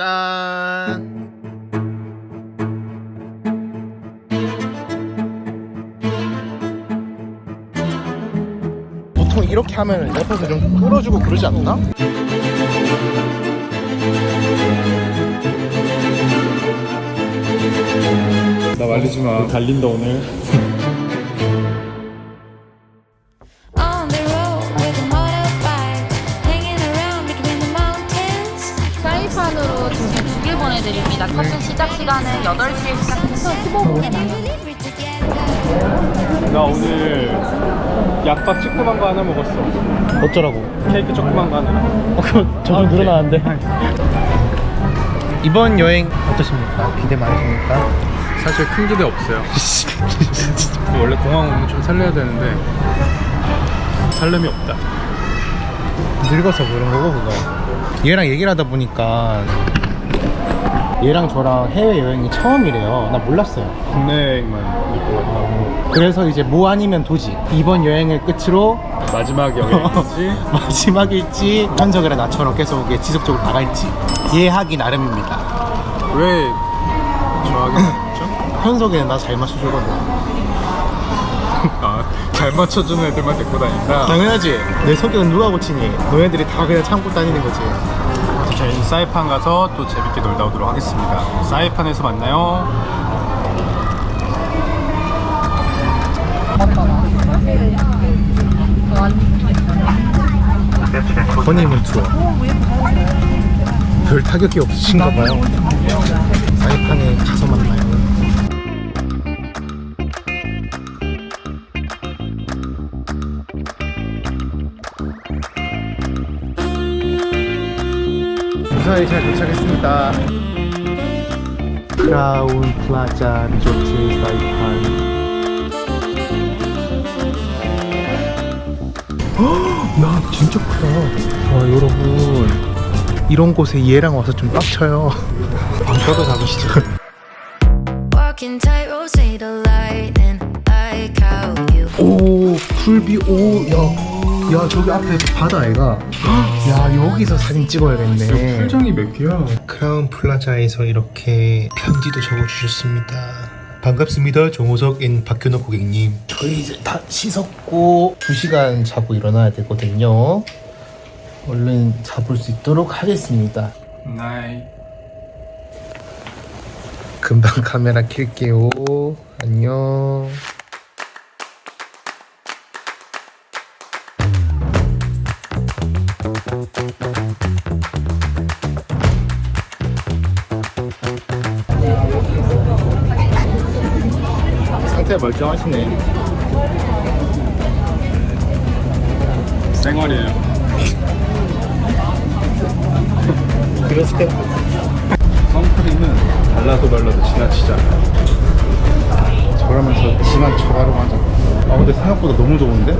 짠. 보통 이렇게 하면 옆에서 좀 끌어주고 그러지 않나? 나 말리지 마. 달린다 오늘. 보내드립니다. 커튼 시작 시간은 8시에 시작해서 15분에 나가요. Live together. 나 오늘 약밥 조그만 거 하나 먹었어. 어쩌라고? 케이크 조그만 거 하나. 어, 그거 점점 늘어나는데. 이번 여행 어떠십니까? 기대 많으십니까? 사실 큰 기대 없어요. 원래 공항 오면 좀 설레야 되는데 설렘이 없다. 늙어서 그런 거고 그거. 얘랑 얘기를 하다 보니까 얘랑 저랑 해외 여행이 처음이래요. 나 몰랐어요. 국내만 있고 같다고. 그래서 이제 뭐 아니면 도지. 이번 여행을 끝으로 마지막 여행이지. 마지막일지 현석이랑 나처럼 계속 이게 지속적으로 나갈지 예하기 나름입니다. 왜 좋아하게 됐죠? 현석이는 나 잘 맞춰주거든. 아, 잘 맞춰주는 애들만 데리고 다닌다. 당연하지. 내 성격은 누가 고치니? 너네들이 다 그냥 참고 다니는 거지. 저희는 사이판 가서 또 재밌게 놀다 오도록 하겠습니다. 사이판에서 만나요. 허니문 투어. 별 타격이 없으신가 봐요. 사이판에 가서 만 무사히 잘 도착했습니다. 크라운 플라자 리조트 사이판. 야 진짜 크다 와 여러분 이런 곳에 얘랑 와서 좀 빡쳐요 저도 잡으시죠. 오 풀비 오야 야 저기 앞에 바다 애가 야 여기서 사진 찍어야겠네 풀장이 몇 개야? 크라운 플라자에서 이렇게 편지도 적어주셨습니다 반갑습니다 정호석 앤 박현호 고객님 저희 이제 다 씻었고 2시간 자고 일어나야 되거든요 얼른 잡을 수 있도록 하겠습니다 나이. 금방 카메라 킬게요. 안녕. 상태 멀쩡하시네. 생얼이에요. 그러세요? 선크림은 발라도 발라도 지나치잖아. 저러면서 지만 쳐가려고 하자. 아 근데 생각보다 너무 좋은데?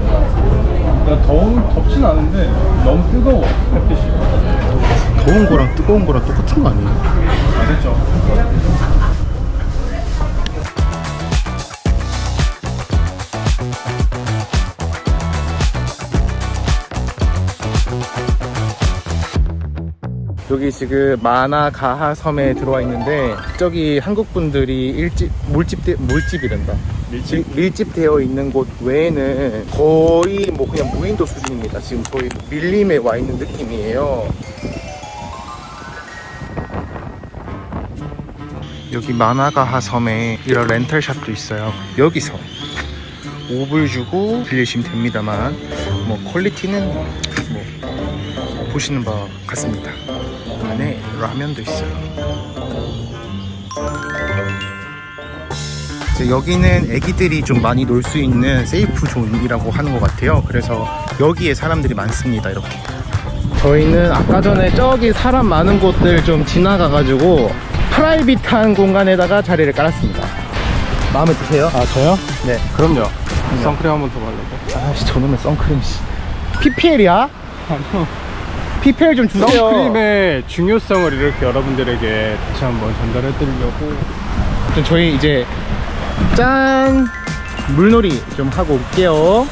나 더운 덥진 않은데 너무 뜨거워 햇빛이. 더운 거랑 뜨거운 거랑 똑같은 거 아니에요? 아 됐죠. 여기 지금 마나 가하 섬에 들어와 있는데 저기 한국 분들이 일집 몰집 되, 몰집이란다. 밀집? 밀 집 되어 있는 곳 외에는 거의 뭐 그냥 무인도 수준입니다. 지금 저희 밀림에 와 있는 느낌이에요. 여기 마나가하 섬에 이런 렌탈샵도 있어요. 여기서 5불 주고 빌리시면 됩니다만 뭐 퀄리티는 뭐 보시는 바와 같습니다. 안에 라면도 있어요. 여기는 애기들이 좀 많이 놀 수 있는 세이프 존이라고 하는 것 같아요. 그래서 여기에 사람들이 많습니다. 이렇게. 저희는 아까 전에 저기 사람 많은 곳들 좀 지나가 가지고 프라이빗한 공간에다가 자리를 깔았습니다. 마음에 드세요? 아 저요? 네. 그럼요. 선크림 한 번 더 발라도. 아씨 저놈의 선크림 씨. PPL이야? 아니요. PPL 좀 주세요. 선크림의 중요성을 이렇게 여러분들에게 다시 한번 전달해 드리려고. 아무튼 저희 이제 짠 물놀이 좀 하고 올게요.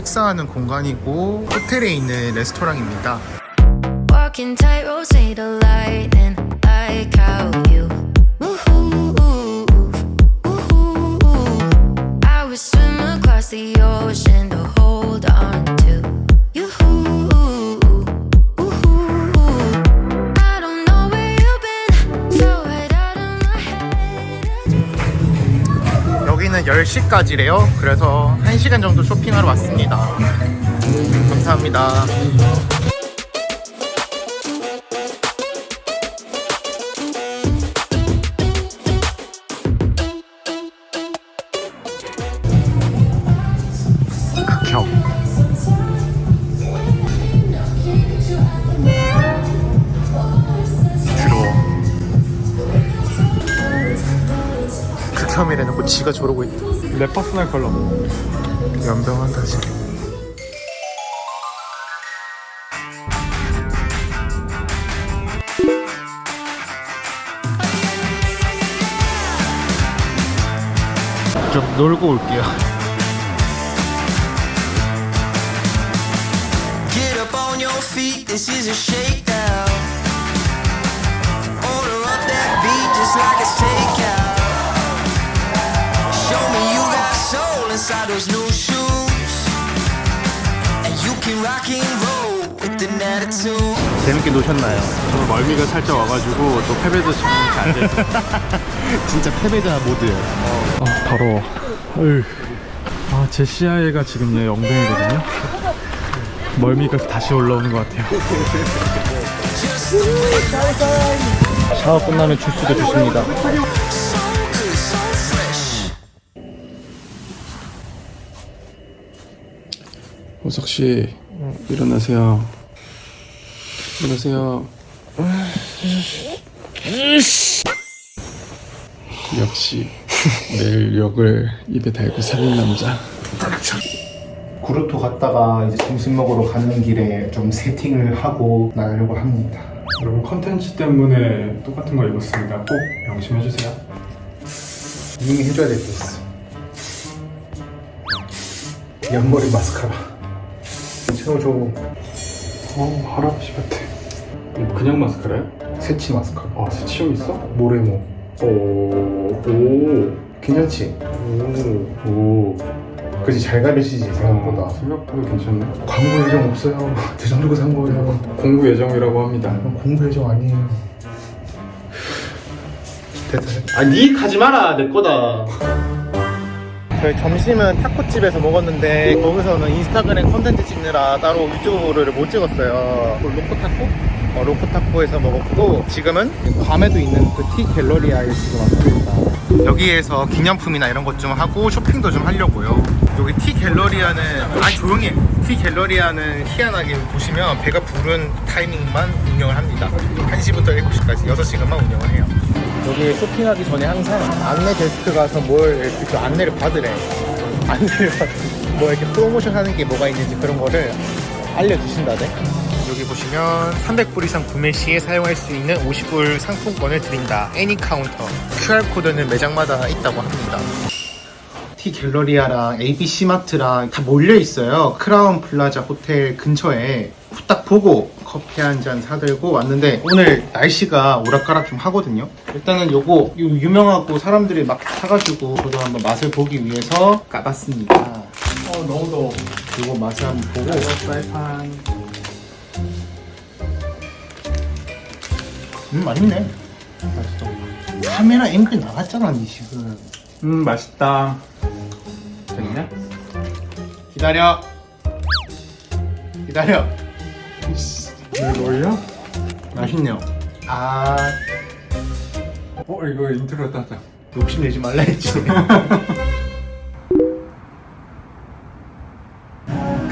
식사하는 공간이고 호텔에 있는 레스토랑입니다. 10시까지래요. 그래서 1시간 정도 쇼핑하러 왔습니다. 감사합니다. 극혐. 극혐이래놓고 지가 저러고 있다. 내 퍼스널 컬러. 연병한다 지금. 좀 놀고 올게요. Show me you got soul inside those new shoes. And you can rock and roll with an attitude. 재밌게 노셨나요? 저 멀미가 살짝 와가지고 또 패배도 지금 안 돼. 진짜 패배자 모드예요. 아 더러워. 어휴. 아, 제 CIA가 지금 얘 엉덩이거든요. 멀미가 다시 올라오는 것 같아요. 샤워 끝나면 주스도 주십니다. 호석 씨, 일어나세요. 일어나세요. 역시 매일 욕을 입에 달고 사는 남자. 구르토 갔다가 이제 점심 먹으러 가는 길에 좀 세팅을 하고 나가려고 합니다. 여러분 컨텐츠 때문에 똑같은 거 입었습니다. 꼭 명심해 주세요. 이미 해줘야 될 게 있어. 옆머리 마스카라. 채워줘. 어, 할아버지 같아. 그냥 마스카라요? 새치 마스카라. 아, 세치형 있어? 모래모. 오, 오, 괜찮지? 오, 오. 그지 잘 가르치지 생각보다. 생각보다 괜찮네. 광고 예정 없어요. 대전 주고 산 거예요. 공부 예정이라고 합니다. 공부 예정 아니에요. 됐다. 됐다. 아니 가지 마라 내 거다. 저희 점심은 타코집에서 먹었는데 거기서는 인스타그램 컨텐츠 찍느라 따로 유튜브를 못 찍었어요. 그 로코타코? 어, 로코타코에서 먹었고 지금은 괌에도 있는 그 티 갤러리아에 지금 왔습니다. 여기에서 기념품이나 이런 것 좀 하고 쇼핑도 좀 하려고요. 여기 티 갤러리아는 아 조용히 해. 티 갤러리아는 희한하게 보시면 배가 부른 타이밍만 운영을 합니다. 1시부터 7시까지 6시간만 운영을 해요. 여기 쇼핑하기 전에 항상 안내 데스크 가서 뭘 이렇게 좀 안내를 받으래. 안내를 받, 뭐 이렇게 프로모션 하는 게 뭐가 있는지 그런 거를 알려주신다네. 여기 보시면 300불 이상 구매 시에 사용할 수 있는 50불 상품권을 드린다. 애니 카운터. QR코드는 매장마다 있다고 합니다. 티 갤러리아랑 ABC 마트랑 다 몰려 있어요. 크라운 플라자 호텔 근처에 후딱 보고 커피 한 잔 사들고 왔는데 오늘 날씨가 오락가락 좀 하거든요. 일단은 요거 요 유명하고 사람들이 막 사가지고 저도 한번 맛을 보기 위해서 까봤습니다. 어, 너무 더워. 요거 맛을 한번 보고. 음 맛있네. 맛있어. 카메라 앵글 나갔잖아 니 지금. 음, 맛있다. 됐냐? 기다려. 기다려. 이거 올려? 맛있네요. 아 어, 이거 인트로 따자. 욕심내지 말라 했지.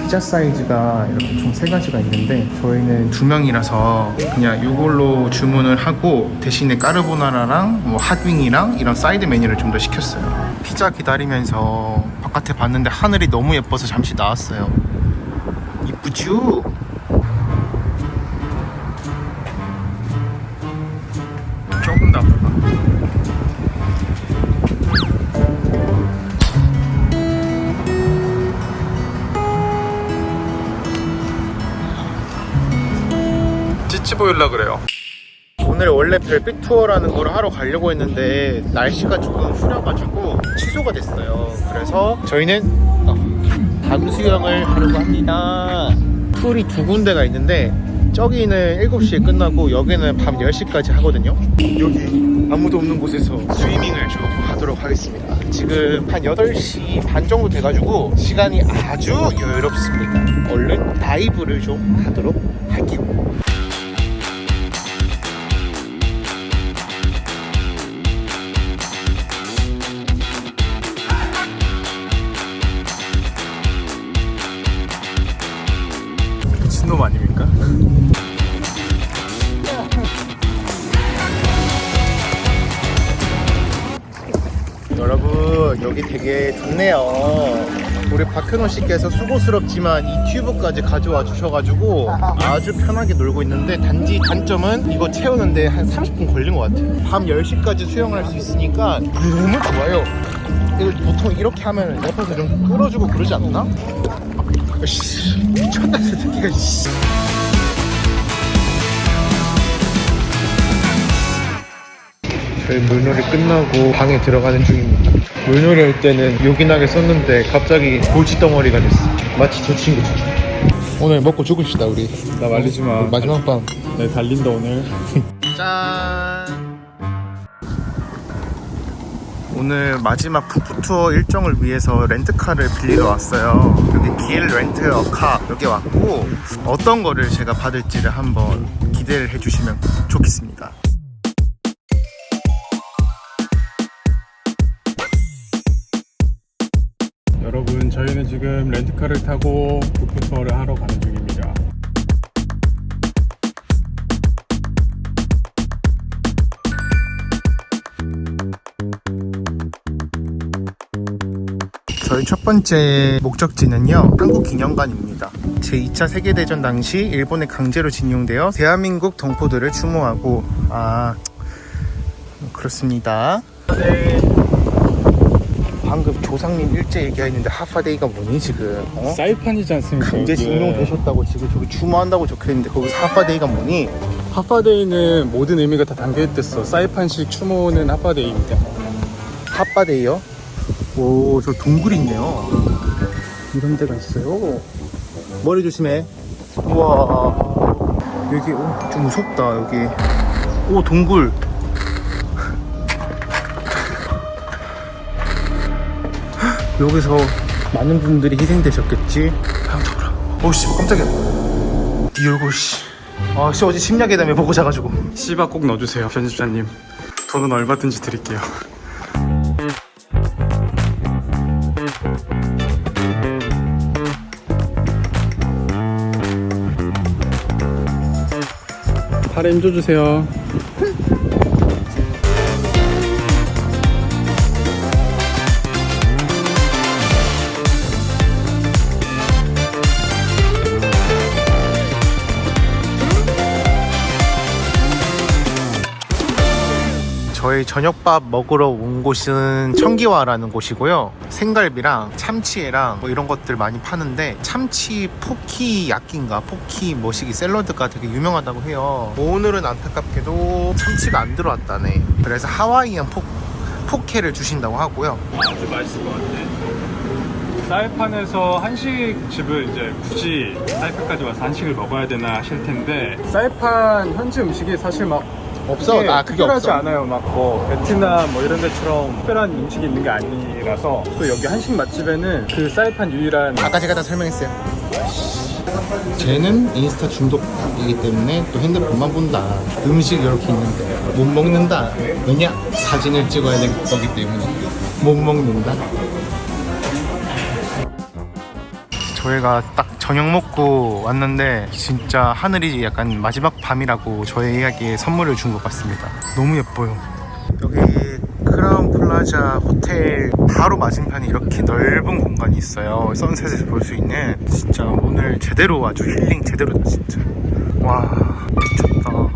피자 사이즈가 이렇게 총 세 가지가 있는데 저희는 두 명이라서 그냥 이걸로 주문을 하고 대신에 까르보나라랑 뭐 핫윙이랑 이런 사이드 메뉴를 좀 더 시켰어요. 피자 기다리면서 바깥에 봤는데 하늘이 너무 예뻐서 잠시 나왔어요. 이쁘죠? 보일라 그래요. 오늘 원래 별빛 투어라는 걸 하러 가려고 했는데 날씨가 조금 흐려가지고 취소가 됐어요. 그래서 저희는 어, 밤 수영을 하려고 합니다. 풀이 두 군데가 있는데 저기는 7시에 끝나고 여기는 밤 10시까지 하거든요. 여기 아무도 없는 곳에서 스위밍을 좀 하도록 하겠습니다. 지금 한 8시 반 정도 돼가지고 시간이 아주 여유롭습니다. 얼른 다이브를 좀 하도록 할게요. 미친놈 아닙니까? 여러분 여기 되게 좋네요 우리 박현호 씨께서 수고스럽지만 이 튜브까지 가져와 주셔가지고 아주 편하게 놀고 있는데 단지 단점은 이거 채우는데 한 30분 걸린 것 같아요 밤 10시까지 수영할 수 있으니까 너무 좋아요 이거 보통 이렇게 하면 옆에서 좀 끌어주고 그러지 않나? 씨 미쳤다 저 새끼가 씨. 저희 물놀이 끝나고 방에 들어가는 중입니다. 물놀이 할 때는 요긴하게 썼는데 갑자기 골칫덩어리가 됐어. 마치 저 친구처럼. 오늘 먹고 죽읍시다 우리. 나 말리지 마. 마지막 밤. 내 달린다 오늘. 짠. 오늘 마지막 푸푸 투어 일정을 위해서 렌트카를 빌리러 왔어요. 여기 길 렌트카 여기 왔고 어떤 거를 제가 받을지를 한번 기대를 해주시면 좋겠습니다. 여러분 저희는 지금 렌트카를 타고 부프 투어를 하러 가는 중입니다. 저희 첫 번째 목적지는요 한국기념관입니다 제2차 세계대전 당시 일본에 강제로 진용되어 대한민국 동포들을 추모하고 아 그렇습니다 네. 방금 조상님 일제 얘기했는데 하파데이가 뭐니 지금 어? 사이판이지 않습니까? 강제 이게? 징용되셨다고 지금 저기 추모한다고 적혀있는데 거기서 하파데이가 뭐니 하파데이는 모든 의미가 다 담겨있댔어. 사이판식 추모는 하파데이입니다. 핫바데이요? 오, 저 동굴 있네요. 이런 데가 있어요. 머리 조심해. 우와. 여기, 오, 좀 무섭다, 여기. 오, 동굴. 여기서 많은 분들이 희생되셨겠지? 형, 저거라. 오 씨, 깜짝이야. 이 얼굴, 씨. 아, 씨, 어제 심야계담에 보고 자가지고. 씨바 꼭 넣어주세요, 편집자님. 돈은 얼마든지 드릴게요. 팔에 힘 줘주세요. 저희 저녁밥 먹으러 온 곳은 청기화라는 곳이고요. 생갈비랑 참치회랑 뭐 이런 것들 많이 파는데 참치 포키 야끼인가 포키 뭐시기 샐러드가 되게 유명하다고 해요. 오늘은 안타깝게도 참치가 안 들어왔다네. 그래서 하와이안 포, 포케를 주신다고 하고요. 아주 맛있을 것 같아. 사이판에서 한식집을 이제 굳이 사이판까지 와서 한식을 먹어야 되나 하실 텐데 사이판 현지 음식이 사실 막 없어. 그게 아, 그게 특별하지 없어. 않아요. 막 뭐 베트남 뭐 이런 데처럼 특별한 음식이 있는 게 아니 라서 또 여기 한식 맛집에는 그 사이판 유일한 아까 제가 다 설명했어요. 쟤는 인스타 중독이기 때문에 또 핸드폰만 본다. 음식 이렇게 있는데 못 먹는다. 왜냐? 사진을 찍어야 될 거기 때문에 못 먹는다. 저희가 딱 저녁 먹고 왔는데 진짜 하늘이 약간 마지막 밤이라고 저희에게 선물을 준 것 같습니다. 너무 예뻐요. 여기 플라자 호텔 바로 맞은편에 이렇게 넓은 공간이 있어요. 선셋을 볼수 있는 진짜 오늘 제대로 아주 힐링 제대로다 진짜. 와 미쳤다.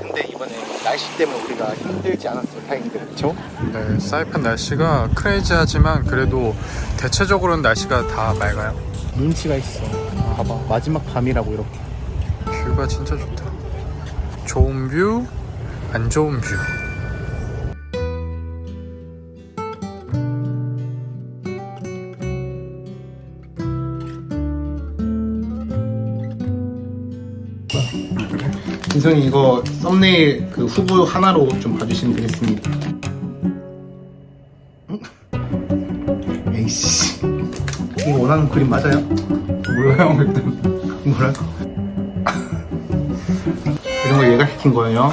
근데 이번에 날씨 때문에 우리가 힘들지 않았어요. 다행히도 그렇죠? 네, 사이판 날씨가 크레이지하지만 그래도 대체적으로는 날씨가 다 맑아요. 눈치가 있어. 봐봐 마지막 밤이라고 이렇게. 뷰가 진짜 좋다. 좋은 뷰, 안 좋은 뷰. 인성이 이거 썸네일 그 후보 하나로 좀 봐주시면 되겠습니다. 에이씨. 이거 원하는 그림 맞아요? 몰라요, 일단. 뭐라? 이런 거 얘가 시킨 거예요.